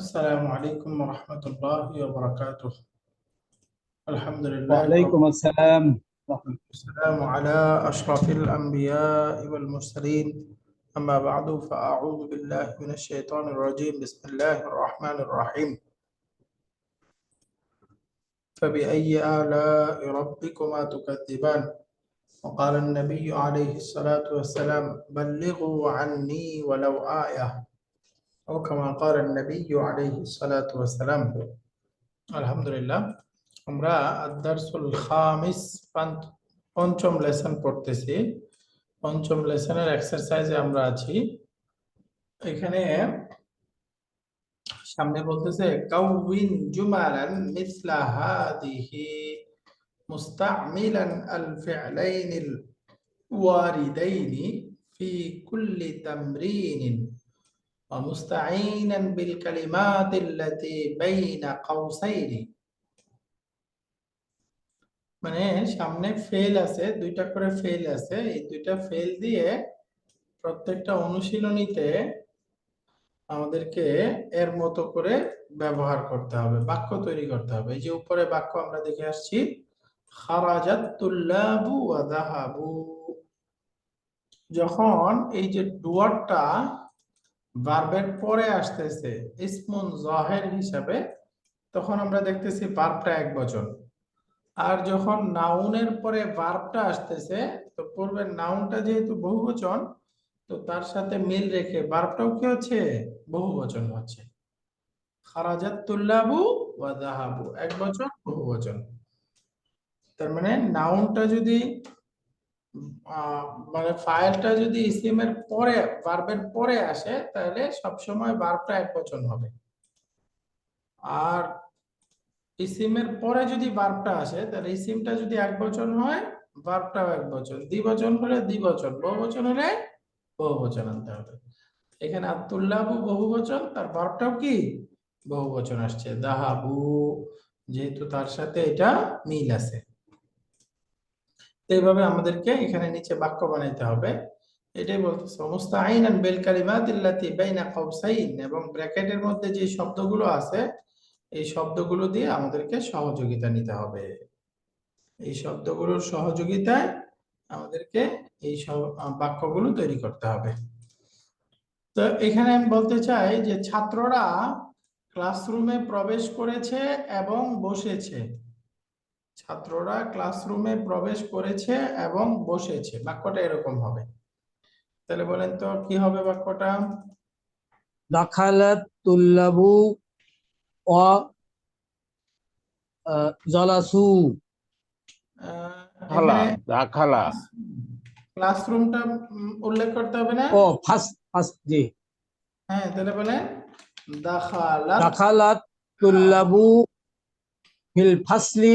السلام عليكم ورحمة الله وبركاته. الحمد لله. وعليكم السلام. ورحمة والسلام على أشرف الأنبياء والمرسلين. أما بعد فأعوذ بالله من الشيطان الرجيم. بسم الله الرحمن الرحيم. فبأي آلاء ربكما تكذبان؟ وقال النبي عليه الصلاة والسلام بلغوا عني ولو آية. أو كما قال النبي عليه الصلاة والسلام الحمد لله আমরা আদারসুল খামিস পাঞ্চ- পঞ্চম লেসন পড়তেছি পঞ্চম লেসনের এক্সারসাইজে আমরা আছি এখানে সামনে বলতেছে কাউইন জুমালান মিসলা হাদিহি মুস্তামিলান আল ফি'লাইন আল ওয়ারিদাইন في كل تمرين ومستعينا بالكلمات التي بين قوسين মানে সামনে ফেল আছে দুইটা করে ফেল আছে এই দুইটা ফেল দিয়ে প্রত্যেকটা অনুশীলনীতে আমাদেরকে এর মতো করে ব্যবহার করতে হবে বাক্য তৈরি করতে হবে এই যে উপরে বাক্য আমরা দেখে আসছি খারাজাত তুল্লাবু ওয়া যাহাবু যখন এই যে ডুয়ারটা ভার্বের পরে আসতেছে ইসমুন জাহের হিসাবে, তখন আমরা দেখতেছি ভার্বটা এক বচন। আর যখন নাউনের পরে ভার্বটা আসতেছে, তো পূর্বের নাউনটা যেহেতু বহুবচন, তো তার সাথে মিল রেখে ভার্বটাও কি হচ্ছে? বহুবচন হচ্ছে। খারাজাত তুল্লাবু ওয়া যাহাবু, এক বচন, বহুবচন। তার মানে নাউনটা যদি মানে ফাইলটা যদি ইসিমের পরে ভার্বের পরে আসে, তাহলে সবসময় ভার্বটা এক বচন হবে। আর ইসিমের পরে যদি ভার্বটা আসে, তাহলে ইসিমটা যদি এক বচন হয় ভার্বটাও এক বচন দ্বিবচন হলে দ্বিবচন, বহুবচন হলে বহু বহুবচন আনতে হবে। এখানে আব্দুল্লাহু বহুবচন, তার ভার্বটাও কি? বহু বহুবচন আসছে। দাহাবু, যেহেতু তার সাথে এটা মিল আছে। তো এইভাবে আমাদেরকে এখানে নিচে বাক্য বানাইতে হবে। এটাই বলতেছে, মুস্তাঈনান বিল কালিমাতিল্লাতি বাইনা কাউসাইন এবং ব্র্যাকেটের মধ্যে যে শব্দগুলো আছে, এই শব্দগুলো দিয়ে আমাদেরকে সহযোগিতা নিতে হবে। এই শব্দগুলোর সহযোগিতায় আমাদেরকে এই বাক্যগুলো তৈরি করতে হবে। তো এখানে আমি বলতে চাই যে ছাত্ররা ক্লাসরুমে প্রবেশ করেছে এবং বসেছে। ছাত্ররা ক্লাসরুমে প্রবেশ করেছে এবং বসেছে। বাক্যটা এরকম হবে। তাহলে বলেন তো কি হবে বাক্যটা? দাখালাত তুল্লাবু ও জলাসু। দাখালা। ক্লাসরুমটা উল্লেখ করতে হবে না? ও ফার্স্ট ফার্স্ট জি। হ্যাঁ তাহলে বলে দাখালাত দাখালাত তুল্লাবু ফিল ফাসলি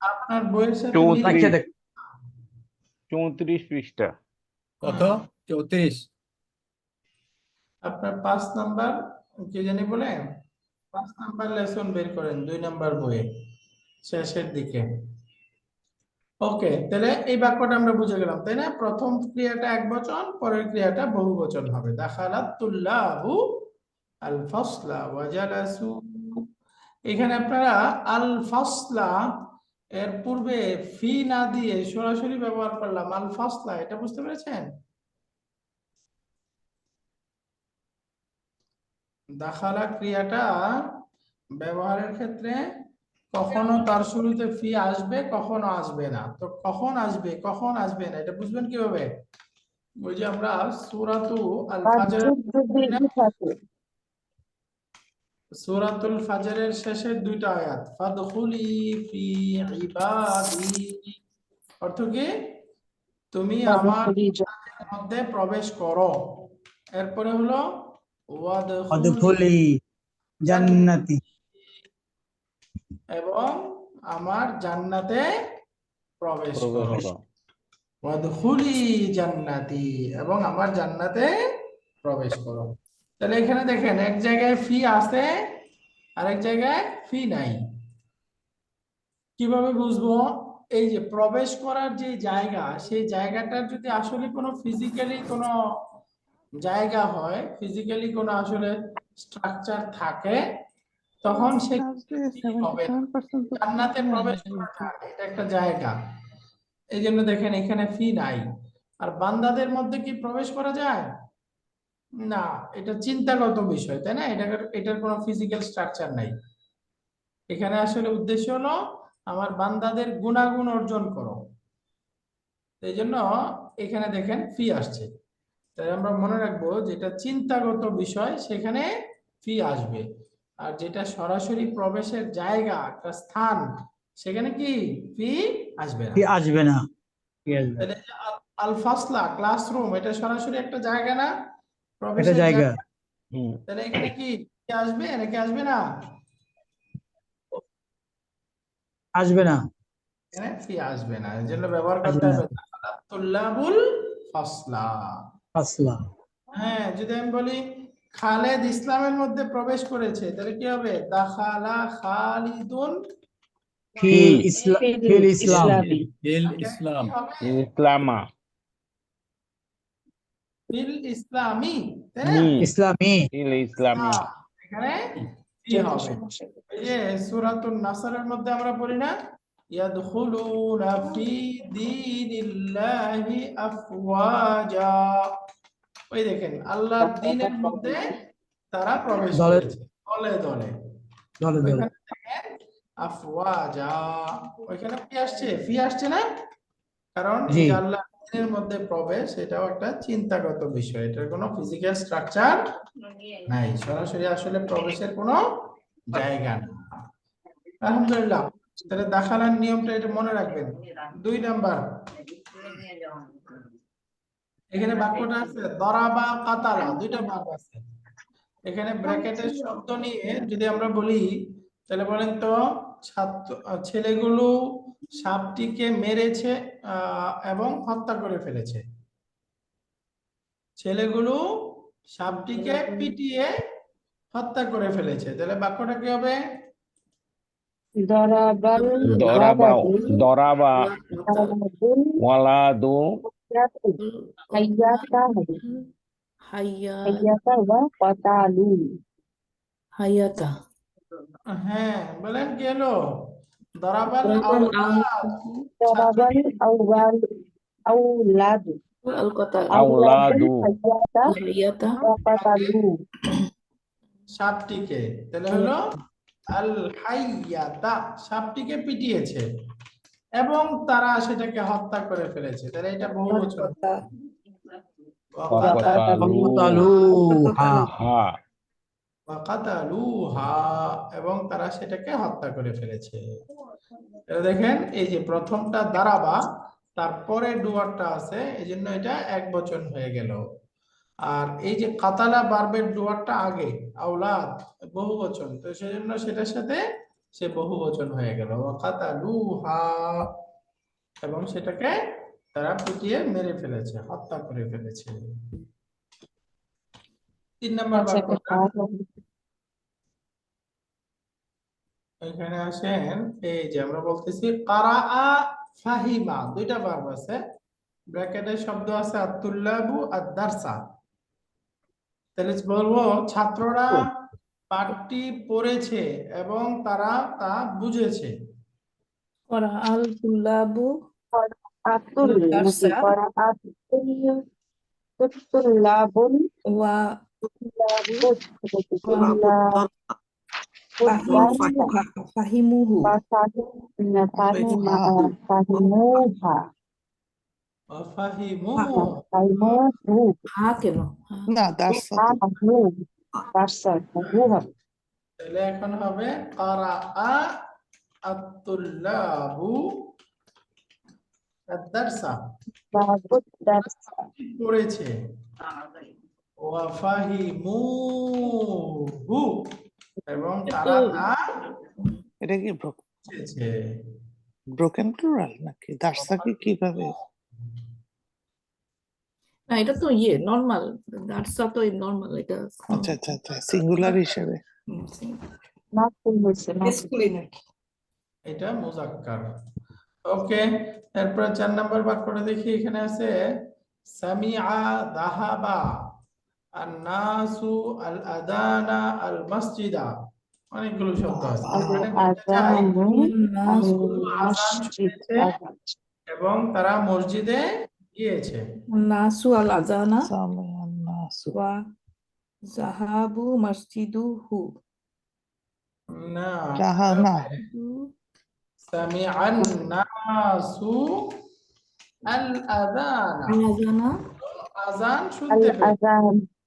আপনার বইয়ের সাথে চৌত্রিশ। পৃষ্ঠা। কত? চৌত্রিশ। আপনার পাঁচ নাম্বার কি জানি বলে? পাঁচ নাম্বার লেসন বের করেন দুই নাম্বার বইয়ে শেষের দিকে। ওকে তাহলে এই বাক্যটা আমরা বুঝে গেলাম তাই না? প্রথম ক্রিয়াটা এক বচন পরের ক্রিয়াটা বহু বচন হবে। দাখালাত তুল্লাহু আল ফাসলা ওয়া জালাসু। এখানে আপনারা আল ফাসলা এর পূর্বে ফি না দিয়ে সরাসরি ব্যবহার করলাম আল ফাসলা এটা বুঝতে পেরেছেন? দাখালা ক্রিয়াটা ব্যবহারের ক্ষেত্রে কখনো তার শুরুতে ফি আসবে কখনো আসবে না। তো কখন আসবে কখন আসবে না এটা বুঝবেন কীভাবে? ওই যে আমরা সূরাতু আল ফাজর সূরাতুল ফাজরের শেষের দুইটা আয়াত। ফাদখুলি ফি ইবাদি। অর্থ কি? তুমি আমার মধ্যে প্রবেশ করো। এরপরে হলো ওয়াদখুলি জান্নাতি। এবং আমার জান্নাতে প্রবেশ করো। ওয়াদখুলি জান্নাতি। এবং আমার জান্নাতে প্রবেশ করো। তাহলে এখানে দেখেন এক জায়গায় ফি আছে আরেক জায়গায় ফি নাই। কীভাবে বুঝব? এই যে প্রবেশ করার যে জায়গা সেই জায়গাটার যদি আসলে কোনো ফিজিক্যালি কোনো জায়গা হয় ফিজিক্যালি কোনো আসলে স্ট্রাকচার থাকে তখন সে হবে। জান্নাতে প্রবেশ করাটা এটা একটা জায়গা। এই জন্য দেখেন এখানে ফি নাই। আর বান্দাদের মধ্যে কি প্রবেশ করা যায়? না এটা চিন্তাগত বিষয় তাই না? এটা এটার কোনো ফিজিক্যাল স্ট্রাকচার নাই। এখানে আসলে উদ্দেশ্য হলো আমার বান্দাদের গুণাগুণ অর্জন করো। এই জন্য এখানে দেখেন ফি আসছে। তাই আমরা মনে রাখব যেটা চিন্তাগত বিষয় সেখানে ফি আসবে। আর যেটা সরাসরি প্রবেশের জায়গা একটা স্থান সেখানে কি ফি আসবে না। আসবে না। কি আসবে না। তাহলে এই যে আল- আল ফাসলা ক্লাসরুম এটা সরাসরি একটা জায়গা না? প্রবেশের জায়গা। তাহলে এখানে কি কি আসবে? নাকি আসবে না? আসবে না। এখানে ফি আসবে না? এই জন্য ব্যবহার করতে হবে। তুল্লাবুল ফাসলা। ফাসলা। হ্যাঁ যদি আমি বলি খালেদ ইসলামের মধ্যে প্রবেশ করেছে তাহলে কি হবে? দাখালা খালিদুন ফিল ইসলাম ফিল ইসলাম। ফিল ইসলাম। ইসলামা। ফিল ইসলামি তাই না মি ইসলামি এখানে কি হবে এই যে সূরাতুন নাসরের মধ্যে আমরা পড়ি না ইয়াদখুলুনা ফি দীনিল্লাহি আফওয়াজা ওই দেখেন আল্লাহর দ্বীনের মধ্যে তারা প্রবেশ দলে- করেছে দলে দলে দলে দলে ওইখানে দেখেন আফওয়াজা ওইখানে কি আসছে ফি আসছে না কারণ এই দ্বীনের মধ্যে প্রবেশ, এটাও একটা চিন্তাগত বিষয়। এটার কোনো ফিজিক্যাল স্ট্রাকচার নাই। সরাসরি আসলে প্রবেশের কোনো জায়গা না। আলহামদুলিল্লাহ। তাহলে নিয়মটা এটা মনে রাখবেন। দুই নাম্বার। এখানে বাক্যটা আছে দরাবা কাতালা, দুইটা ভাগ আছে। এখানে ব্র্যাকেটের শব্দ নিয়ে যদি আমরা বলি, তাহলে বলেন তো, ছাত্র, ছেলেগুলো সাপটিকে মেরেছে এবং হত্যা করে ফেলেছে। ছেলেগুলো সাপটিকে পিটিয়ে হত্যা করে ফেলেছে। তাহলে বাক্যটা কি হবে? দরাবা দরাবা ওয়ালাদু হাইয়াতা ওয়া কাতালু হাইয়াতা হ্যাঁ বলেন কি সাপটিকে তাহলে হলো আল হাইয়াতা সাপটিকে পিটিয়েছে এবং তারা সেটাকে হত্যা করে ফেলেছে। তাহলে এটা বহু বছর। এবং তারা সেটাকে হত্যা করে ফেলেছে। দেখেন এই যে প্রথমটা দাঁড়াবা তারপরে ডুয়ারটা আছে এই জন্য এটা এক বচন হয়ে গেল। আর এই যে কাতালা বারবের ডুয়ারটা আগে আওলাদ বহু বচন তো সেজন্য সেটার সাথে সে বহু বচন হয়ে গেল। ওয়াকাতালুহা এবং সেটাকে তারা পিটিয়ে মেরে ফেলেছে হত্যা করে ফেলেছে। তিন নম্বর আচ্ছা। এখানে আসেন এই যে আমরা বলতেছি কারাআ ফাহিমা দুইটা ভার্ব আছে ব্র্যাকেটে শব্দ আছে আতুল্লাবু তাহলে বলব ছাত্ররা পাঠটি পড়েছে এবং তারা তা বুঝেছে। তুল্লাবু নাকি করা আতুল তুল্লাবুল ওয়া তুল্লাবুল ফাহিমুহু ফাহিমুহা ফাহিমু ফাহিমুহু হা কেন হা ফাহিমু দারসা ফাহিমুহা তাহলে এখন হবে কারাআ আতুল্লাবু আদ-দারসা দারসা পড়েছে ওয়াফাহিমুহু এবং তারা তা এটা কি ব্রোকেন প্লুরাল নাকি? দার্সাকে কীভাবে না এটা তো ইয়ে নর্মাল দার্সা তো নর্মাল এটা আচ্ছা আচ্ছা আচ্ছা সিঙ্গুলার হিসেবে। এটা মুজাক্কার। ওকে এরপরে চার নাম্বার বাক্যটা দেখি এখানে আছে সামিআ দাহাবা। আন্নাসু আল আদানা আল মসজিদা অনেকগুলো শব্দ আছে। এবং তারা মসজিদে গিয়েছে। নাসু আল আজানা ওয়া জাহাবু মসজিদুহু না যাহা সামিআন নাসু আল আজানা আজান শুনতে পেয়েছে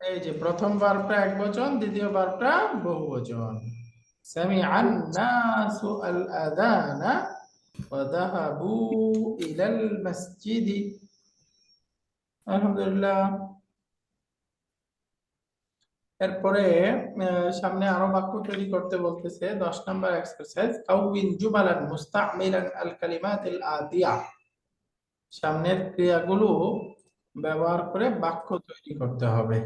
এই যে প্রথম বারটা এক বচন, দ্বিতীয় বারটা বহু বচন। আল ইলাল মাসজিদি। আলহামদুলিল্লাহ। এরপরে সামনে আরও বাক্য তৈরি করতে বলতেছে, দশ নম্বর এক্সারসাইজ কাউবিন জুমালান মুস্তামিলান আল কালিমাতিল আতিয়া সামনের ক্রিয়াগুলো ব্যবহার করে বাক্য তৈরি করতে হবে।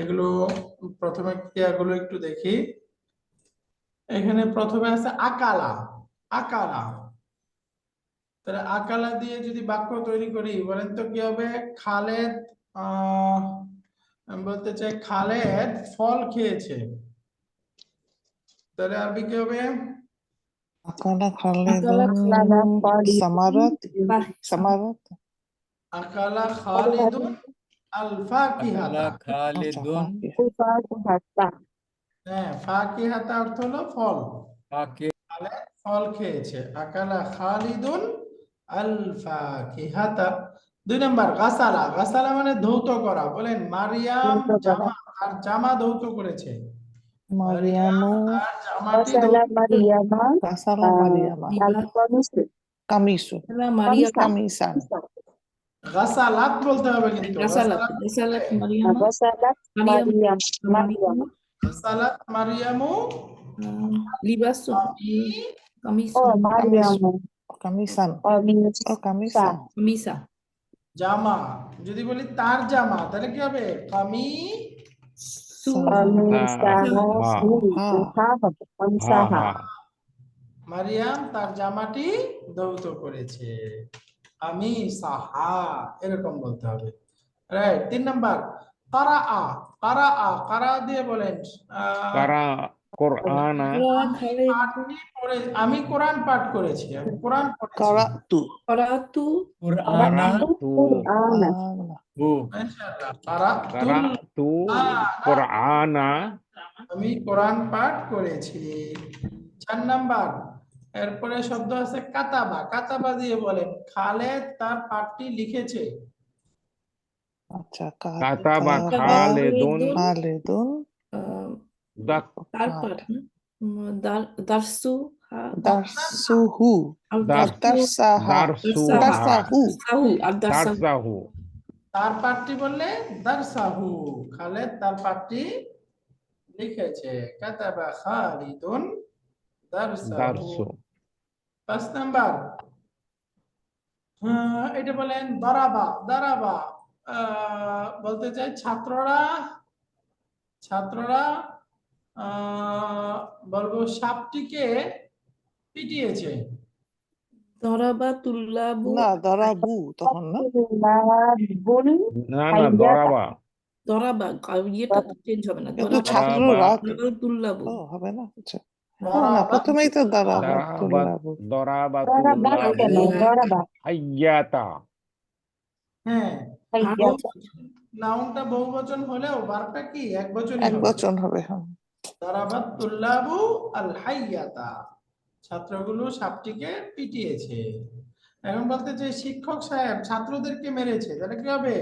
এগুলো প্রথমে ক্রিয়াগুলো একটু দেখি। এখানে প্রথমে আছে আকালা আকালা। তাহলে আকালা দিয়ে যদি বাক্য তৈরি করি বলেন তো কি হবে? খালেদ আমি বলতে চাই খালেদ ফল খেয়েছে। তাহলে আরবি কি হবে? আকালা খালিদুন সামারাত সামারাত। আকালা খালিদুন আল ফাকিহাতা খালিদুন। হ্যাঁ ফাকিহাতা অর্থ হলো ফল। ফাকে। ফল খেয়েছে। আকালা খালিদুন আল ফাকিহাতা দুই নাম্বার গাসালা। গাসালা মানে ধৌত করা। বলেন মারিয়াম জামা তার জামা ধৌত করেছে। মারিয়ামু। আল কামিসু। মারিয়া কামিসান গাসালাত বলতে হবে কিন্তু গাসালাত গাসালাত গাসালাত মারিয়াম মারিয়াম মারিয়াম গাসালাত মারিয়ামু লিবাসু কামিস ও মারিয়াম কামিসান ও কামিসান কামিসা জামা যদি বলি তার জামা তাহলে কি হবে? কামি মারিয়াম তার জামাটি ধৌত করেছে। আমি সাহা এরকম বলতে হবে। রাইট তিন নাম্বার কারা আ কারা আ কারা দিয়ে বলেন কারা কোরআনা আমি কোরআন পাঠ করেছি আমি কোরআন কারাতু করাতু কুরআনা। তু আনা হু ইনশাআল্লাহ কারাতুল কারা তু কোরআনা। আমি কোরআন পাঠ করেছি। চার নাম্বার এরপরে শব্দ আছে কাতাবা। কাতাবা দিয়ে বলেন খালেদ তার পাঠটি লিখেছে। আচ্ছা কাতাবা খালিদুন। খালিদুন। দারসু দারসুহু। দারসাহা। দারসুহা। তার পাঠটি বললে দারসাহু। খালেদ তার পাঠটি লিখেছে। কাতাবা খালিদুন দারসাহু। দারসু। পাঁচ নাম্বার এটা বলেন দারাবা দারাবা বলতে চাই ছাত্ররা ছাত্ররা বলব সাপটিকে পিটিয়েছে। দরাবা তুল্লাবু না দরাবু তখন না। না না দরাবা। দরাবা ইয়েটা চেঞ্জ হবে না কিন্তু ছাত্ররা তুল্লাবু হবে না আচ্ছা। না প্রথমেই তো হ্যাঁ নাউনটা বহুবচন হলেও বারটা কি? এক বচন এক বচন হবে হ্যাঁ। দারাবাত তুল্লাবু আল হাইয়াতা। ছাত্রগুলো সাপটিকে পিটিয়েছে। এখন বলতে যে শিক্ষক সাহেব ছাত্রদেরকে মেরেছে তাহলে কি হবে?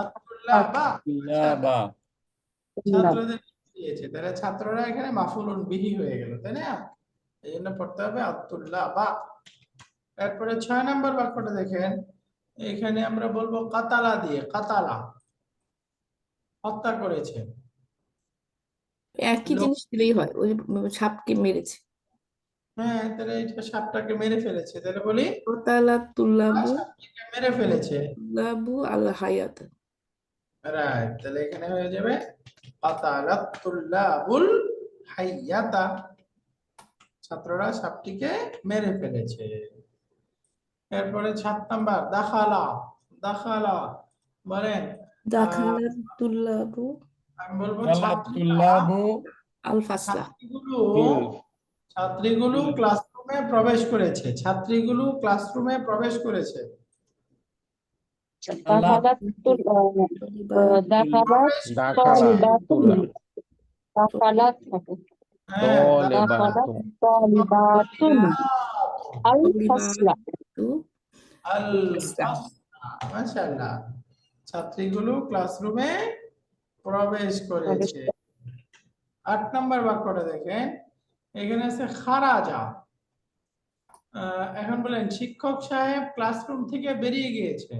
আতুল্লাবা ছাত্রদের দিয়েছে তাহলে ছাত্ররা এখানে মাফুলুন বিহি হয়ে গেল তাই না এই জন্য পড়তে হবে আব্দুল্লাহ বা এরপরে ছয় নম্বর বাক্যটা দেখেন এখানে আমরা বলব কাতালা দিয়ে কাতালা হত্যা করেছে একই জিনিস দিলেই হয় ওই সাপকে মেরেছে। হ্যাঁ তাহলে এটা সাপটাকে মেরে ফেলেছে তাহলে বলি কতালা তুল্লাবু মেরে ফেলেছে। তুল্লাবু আল হায়াত। রাইট তাহলে এখানে হয়ে যাবে কাতালাত তুল্লাবুল হাইয়াতা ছাত্ররা সাপটিকে মেরে ফেলেছে। এরপরে সাত নাম্বার দাখালা দাখালা বলেন দাখালা তুল্লাবু। আমি বলব ছাত্রীগুলো ক্লাসরুমে প্রবেশ করেছে। ছাত্রীগুলো ক্লাসরুমে প্রবেশ করেছে। ছাত্রীগুলো ক্লাসরুমে প্রবেশ করেছে। আট নম্বর বাক্যটা দেখেন। এখানে আছে খারাজা। এখন বলেন শিক্ষক সাহেব ক্লাসরুম থেকে বেরিয়ে গিয়েছে।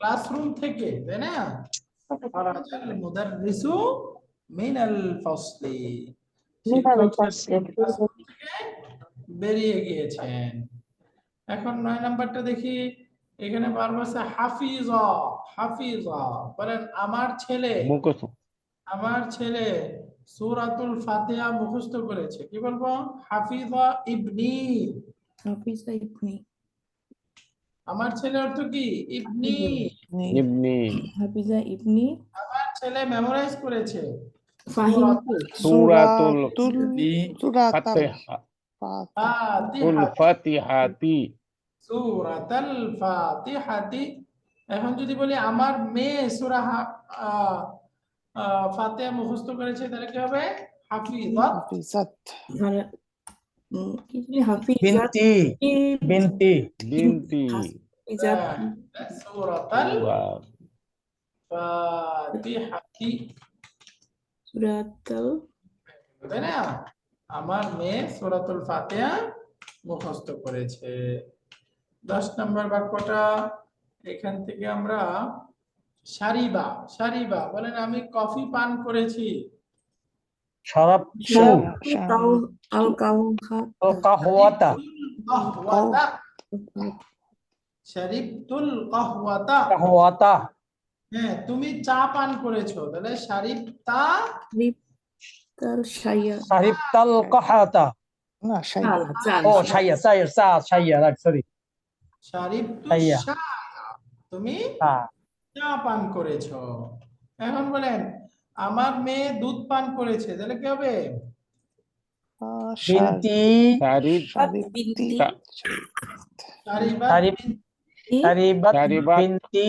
ক্লাসরুম থেকে তাই না? من শিক্ষক সাহেব الفصل ক্লাসরুম থেকে বেরিয়ে গিয়েছেন এখন নয় নাম্বারটা দেখি এখানে বারবার আছে হাফিজা হাফিজা বলেন আমার ছেলে মুখস্থ আমার ছেলে সূরাতুল ফাতিহা মুখস্থ করেছে কি বলবো হাফিজা ইবনি হাফিজা ইবনি আমার ছেলে অর্থ কি ইবনি ইবনি হাফিজা ইবনি আমার ছেলে মেমোরাইজ করেছে ফাহিমতু সূরাতুল সুরাতাল ফাতিহা তুল ফাতিহাতি সূরাতুল ফাতিহাতি এখন যদি বলি আমার মেয়ে সূরা ফাতিহা মুখস্থ করেছে তাহলে কি হবে? হাফিজাত। হাফিজাত। হাফিজা বিনতি। বিনতি। বিনতি। হাফিজা সূরাতুল ফাতিহাতি। সুরাতাল তাই না? আমার মেয়ে সূরাতুল ফাতিহা মুখস্থ করেছে। দশ নম্বর বাক্যটা এখান থেকে আমরা সারিবা সারিবা বলেন আমি কফি পান করেছি। শরাব শারিবতুল কাহওয়াতা। কাহওয়াতা। হ্যাঁ তুমি চা পান করেছ তাহলে শারিবতা তাল শাইয়া। সাহিবতাল কাহাতা। না শাই চাল চাল ও শাইয়া সাইর সা শাইয়া রাইট সরি শারিবতু শাইয়া। তুমি হ্যাঁ। চা পান করেছ। এখন বলেন আমার মেয়ে দুধ পান করেছে তাহলে কি হবে? বিনতি। শারিব বিনতি। শারিবাত শারিব সারিবাত সারিবাত বিনতি।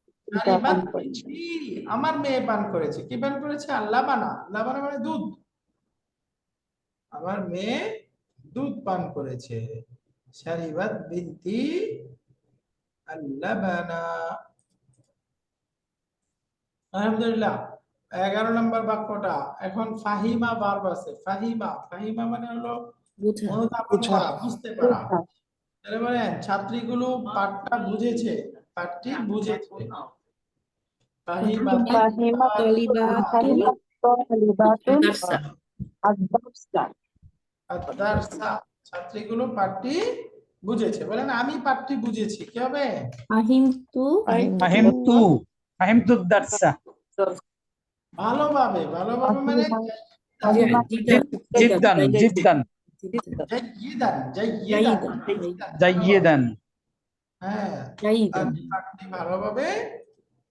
আমার মেয়ে পান করেছে। কি পান করেছে? মানে দুধ। আমার মেয়ে দুধ পান করেছে। বিনতি আলহামদুলিল্লাহ এগারো নম্বর বাক্যটা। এখন ফাহিমা বার্ব আছে। ফাহিমা ফাহিমা মানে হলো বুঝতে পারা। মানে ছাত্রীগুলো পাঠটা বুঝেছে। পাঠটি হ্যাঁ, বুঝেছে। পাঠটি বুঝেছে। বলেন আমি পাঠটি বুঝেছি কি হবে? আহিমতু আহিমতু আহিমতু দারসা ভালোভাবে ভালোভাবে মানে জিদান। জিদান হ্যাঁ ভালোভাবে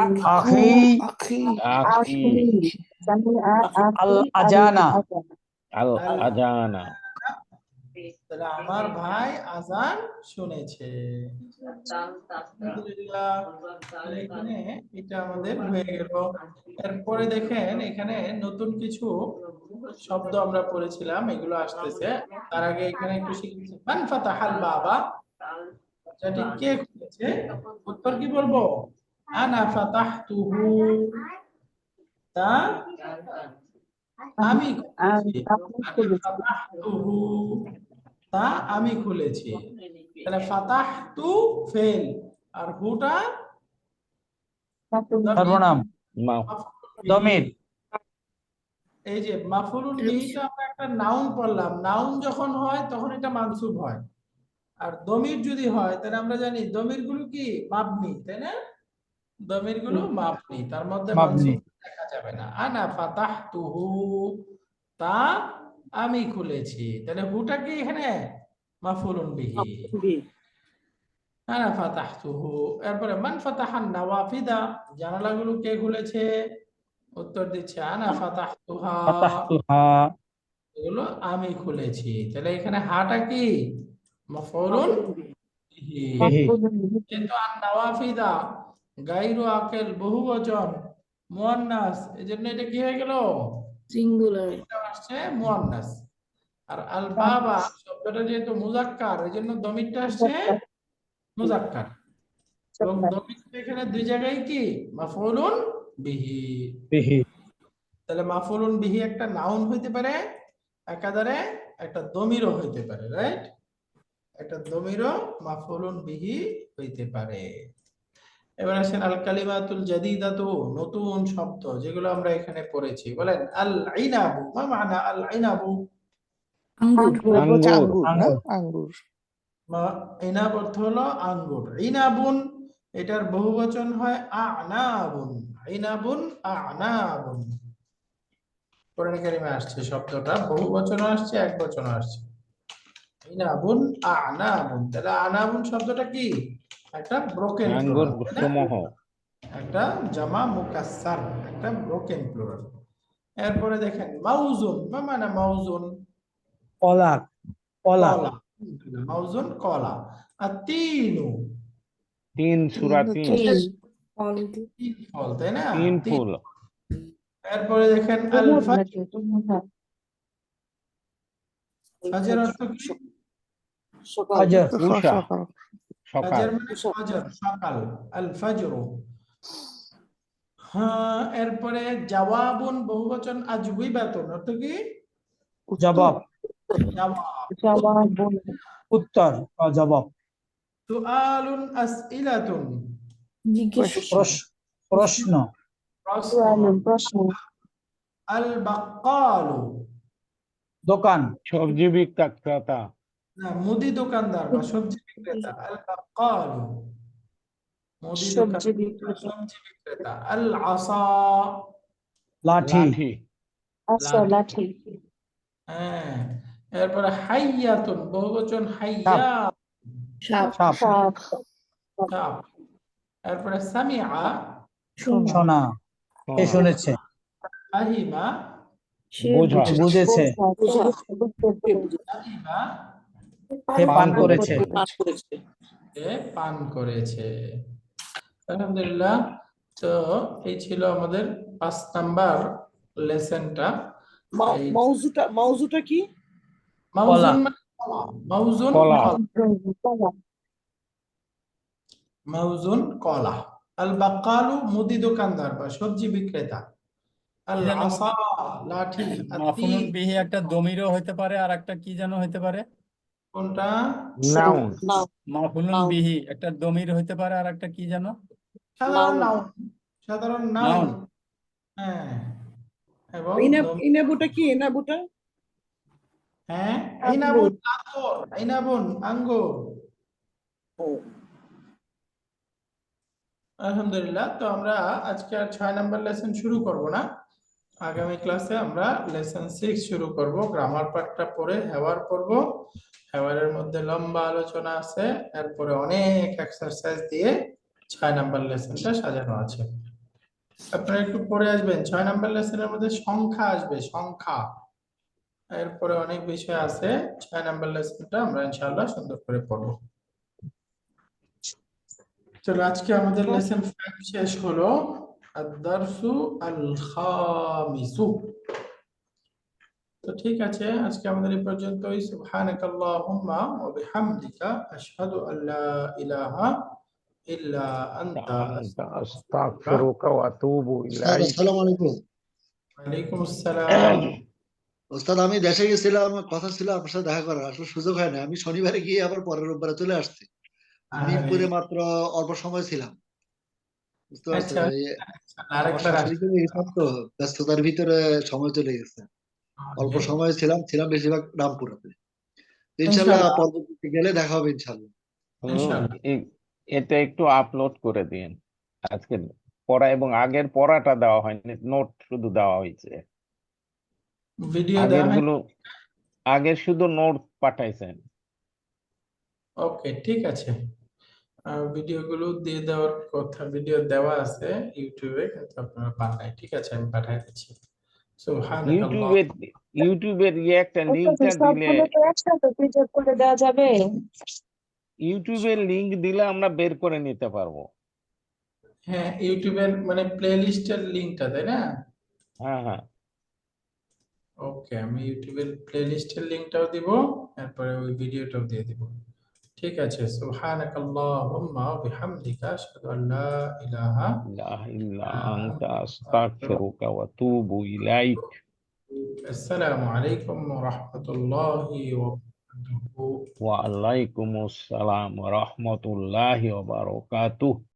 আখি Akhi. Aki سمع الأذان. al adana. তাহলে আমার ভাই আজান শুনেছে আলহামদুলিল্লাহ তাহলে এখানে এটা আমাদের হয়ে গেল এরপরে দেখেন এখানে নতুন কিছু শব্দ আমরা পড়েছিলাম এগুলো আসতেছে তার আগে এখানে একটু শিখেছি মান ফাতাহাল বাবা যেটি কে খুলেছে উত্তর কি বলবো আনা ফাতাহতুহু। তা? আমি তা আমি খুলেছি। তাহলে ফাতাহতু ফেল। আর হুটা? সর্বনাম। দমির। এই যে মাফুলুন বিহিটা আমরা একটা নাউন পড়লাম। নাউন যখন হয় তখন এটা মানসুব হয়। আর দমির যদি হয় তাহলে আমরা জানি দমিরগুলো কি? মাবনি তাই না? দমিরগুলো মাবনি তার মধ্যে। দেখা যাবে না। আনা ফাতাহতুহু তা আমি খুলেছি। তাহলে হুটা কি এখানে? মাফুলুন বিহি। আনা ফাতাহতুহু এরপরে মান ফাতাহান নাওয়াফিদা জানালাগুলো কে খুলেছে? উত্তর দিচ্ছে আনা ফাতাহতুহা। ফাতাহতুহা। এগুলো আমি খুলেছি। তাহলে এখানে হাটা কি? মাফউলুন বিহি। বিহি। কিন্তু আন নাওয়াফিদা গায়রু আকেল বহুবচন মুয়ান্নাস। এজন্য এটা কি হয়ে গেল? এটা আসছে মুয়ান্নাস। আর আল বাবা শব্দটা যেহেতু মুজাক্কার এজন্য দমিরটা আসছে মুজাক্কার। এবং দমিরটা এখানে দুই জায়গায় কি? মাফউলুন বিহি। বিহি। তাহলে মাফুলুন বিহি একটা নাউন হইতে পারে একাধারে একটা দমিরও হইতে পারে রাইট? একটা দমিরও মাফুলুন বিহি হইতে পারে। এবার আসেন আল কালিমাতুল জাদিদাতু নতুন শব্দ যেগুলো আমরা এখানে পড়েছি। বলেন আল আইনাবু মা মানা আল আইনাবু anggur. মা ইনাব অর্থ হলো আঙ্গুর। ইনাবুন এটার বহুবচন হয় আনাবুন। ইনাবুন আনাবুন। কোরআন কারিমে আসছে শব্দটা বহুবচন আসছে এক বচন আসছে। ইনাবুন আনাবুন। তাহলে আনাবুন শব্দটা কি? একটা ব্রোকেন semoho. একটা জামা মুকাসসার একটা ব্রোকেন প্লুরাল এরপরে দেখেন মাউজুন মা মানে মাউজুন কলা কলা মাউজুন কলা আর তিনু Tin suratin. তিন। ফল। তাই না? তিন। full. এরপরে দেখেন আল ফাজর ফাজর অর্থ কি? সকাল। মানে হ্যাঁ, অর্থ কি? জবাব। উত্তর জবাব। সুআলুন আসইলাতুন। প্রশ্ন প্রশ্ন। আল দোকান। সবজি বিক্রেতা। না মুদি দোকানদার বা সবজি বিক্রেতা আল বাক্কালু মুদি সবজি বিক্রেতা। সবজি বিক্রেতা আল আসা লাঠি। লাঠি। আসো লাঠি। হ্যাঁ এরপরে হাইয়াতুন বহুবচন হাইয়া। সাপ। সাপ। সাপ। এরপরে সামিআ। শোনা কে শুনেছে। ফাহিমা বোঝা। বুঝেছে। ফাহিমা কে পান করেছে। এ পান করেছে। আলহামদুলিল্লাহ। তো এই ছিল আমাদের পাঁচ নাম্বার লেসনটা। মাউ- এই- মৌজুটা মৌজুটা কি? মাউজুন মানে কলা। মাউজুন কলা। মাউজুন কলা। আল বাকালু মুদি দোকানদার বা সবজি বিক্রেতা। আল আসা লাঠি বিহি একটা দমিরও হইতে পারে আর একটা কি যেন হইতে পারে? কোনটা? নাউন মাফুলুন বিহি একটা দমির হইতে পারে আর একটা কি যেন সাধারণ. নাউন সাধারণ নাউন. হ্যাঁ। এবং ইনাবুটা কি? ইনাবুটা? হ্যাঁ? ইনাবুন আঙ্গুর ইনাবুন আঙ্গুর। আলহামদুলিল্লাহ তো আমরা আজকে আর ছয় নাম্বার লেসন শুরু করব না। আগামী ক্লাসে আমরা লেসন সিক্স শুরু করব। গ্রামার পার্টটা পরে হেওয়ার পড়ব। হেওয়ারের মধ্যে লম্বা আলোচনা আছে। এরপরে অনেক এক্সারসাইজ দিয়ে ছয় নাম্বার লেসনটা সাজানো আছে। আপনারা একটু পরে আসবেন। ছয় নাম্বার লেসনের মধ্যে সংখ্যা আসবে সংখ্যা। এরপরে অনেক বিষয় আছে। ছয় নাম্বার লেসনটা আমরা ইনশাআল্লাহ সুন্দর করে পড়ব। চলো আজকে আমাদের লেসন ফাইভ শেষ হলো। আদারসু আল খামিসু তো ঠিক আছে আজকে আমাদের এই পর্যন্তই। সুবহানাকাল্লাহুম্মা ওয়া বিহামদিকা আশহাদু আল্লা ইলাহা ইল্লা আনতা আস্তাগফিরুকা ওয়া আতুবু ইলাইক। আসসালামু আলাইকুম। ওয়ালাইকুম আসসালাম ওস্তাদ আমি দেশে গেছিলাম কথা ছিল আপনার সাথে দেখা করার আসলে সুযোগ হয় না আমি শনিবারে গিয়ে আবার পরের রোববারে চলে আসছি। আমি পুরে মাত্র অল্প সময় ছিলাম। বুঝতে পারছেন? আচ্ছা, তো ব্যস্ততার ভিতরে সময় চলে গেছে। অল্প সময় ছিলাম ছিলাম বেশিরভাগ রামপুরাতে। ইনশাল্লাহ। ইনশাআল্লাহ। পরবর্তীতে গেলে দেখা হবে ইনশাল্লাহ। ইনশাআল্লাহ। এটা একটু আপলোড করে দিন। আজকে পড়া এবং আগের পড়াটা দেওয়া হয়নি নোট শুধু দেওয়া হয়েছে। ভিডিও আগের দেওয়া আগের শুধু নোট পাঠাইছেন। ওকে ঠিক আছে। ভিডিওগুলো দিয়ে দেওয়ার কথা ভিডিও দেওয়া আছে ইউটিউবে কিন্তু আপনারা পান নাই ঠিক আছে? আমি পাঠিয়ে দিচ্ছি। ইউটিউবের ইউটিউবের ইয়ে দিলে একসাথে পিকচার করে দেওয়া যাবে। ইউটিউবের লিংক দিলে আমরা বের করে নিতে পারব। হ্যাঁ ইউটিউবের মানে প্লে লিস্টের লিংকটা তাই না? হ্যাঁ হ্যাঁ। ওকে আমি ইউটিউবের প্লে লিস্টের লিংকটাও দিব তারপরে ওই ভিডিওটাও দিয়ে দিব। ঠিক আছে। সুবহানাকাল্লাহুম্মা ওয়া বিহামদিকা আশহাদু আল্লা ইলাহা ইলাহা ইল্লা আনতা আস্তাগফিরুকা ওয়া আতুবু ইলাইক। আসসালামু আলাইকুম ওয়া রাহমাতুল্লাহি ওয়া বারাকাতুহু। ওয়া আলাইকুমুস সালাম ওয়া রাহমাতুল্লাহি ওয়া বারাকাতুহু।